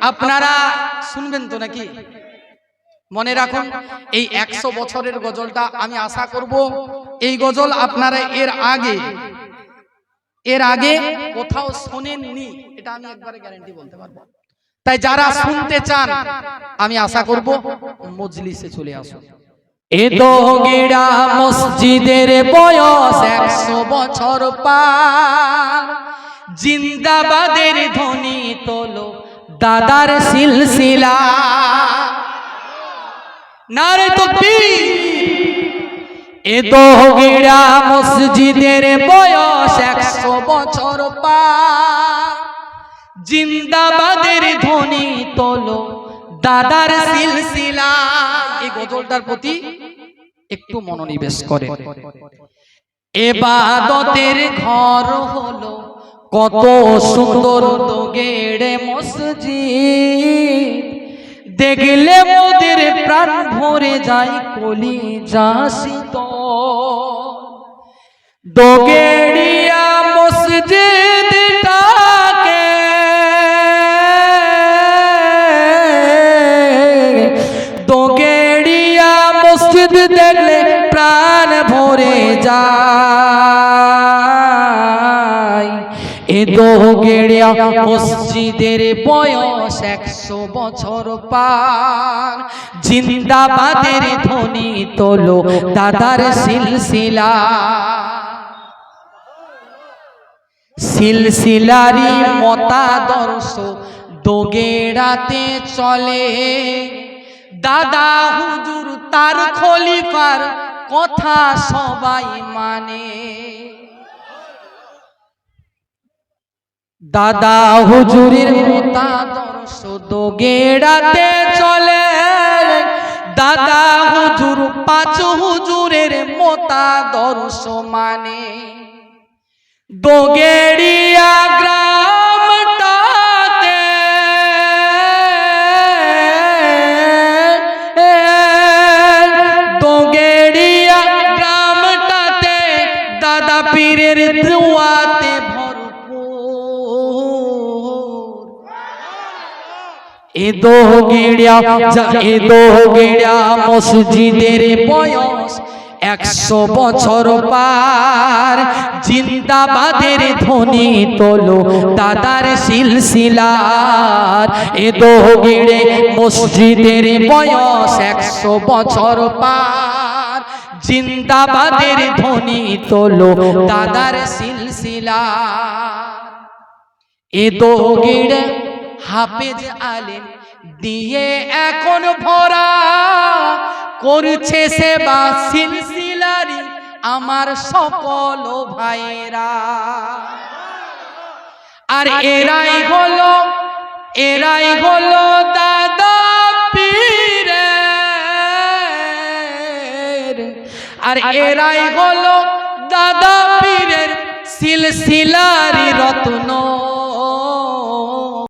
আপনারা শুনবেন তো নাকি? মনে রাখুন এই একশো বছরের গজলটা আমি আশা করব এই গজল আপনারা এর আগে এর আগে কোথাও শোনেননি এটা আমি একবারে গ্যারান্টি বলতে পারব। তাই যারা শুনতে চান আমি আশা করব মজলিসে চলে আসুন এ তো গেড়া মসজিদের বয়স একশো বছর পার জিন্দাবাদের ধ্বনি তোলো। দাদার সিলসিলা। নারে তো এ তো গেড়া মসজিদের বয়স একশো বছর পা। জিন্দাবাদের ধ্বনি তোলো দাদার সিলসিলা। এই গজলটার প্রতি একটু মনোনিবেশ করে। এবাদতের ঘর হলো কত সুন্দর দোগেড়ে মসজিদ। দেখলে মোদের প্রাণ ভরে যায় কলি যাসিত দোগেড়িয়া মসজিদটাকে দোগেড়িয়া মসজিদ দেখলে প্রাণ ভরে যায়। এ দোগেড়িয়া মসজিদের বয়স একশো বছর পার। জিন্দাবাদের ধ্বনি তোলো দাদার সিলসিলা। সিলসিলারি মতাদর্শ দোগেড়াতে চলে। দাদা হুজুর তার খলিফার কথা সবাই মানে। দাদা হুজুরের মতাদর্শ দোগেড়াতে চলে। দাদা হুজুর পাঁচ হুজুরের মতাদর্শ মানে। দোগেড়িয়া গ্রামটাতে দোগেড়িয়া গ্রামটাতে দাদা পীরের দুয়াতে এ দোগেড়িয়া এ দোগেড়িয়া মসজিদের বয়স একশো বছর পার। জিন্দাবাদের ধ্বনি তোলো দাদার সিলসিলার। এ দোগেড়ে মসজিদের বয়স একশো বছর পার। জিন্দাবাদের ধ্বনি তোলো দাদার সিলসিলার। এ দোগেড়ে হাফেজ আলেম দিয়ে এখন ভরা করছে সেবা সিলসিলারি আমার সকল ভাইরা আর এরাই হলো এরাই হলো দাদা পীরের। আর এরাই হলো দাদা পীরের সিলসিলারি রত্ন।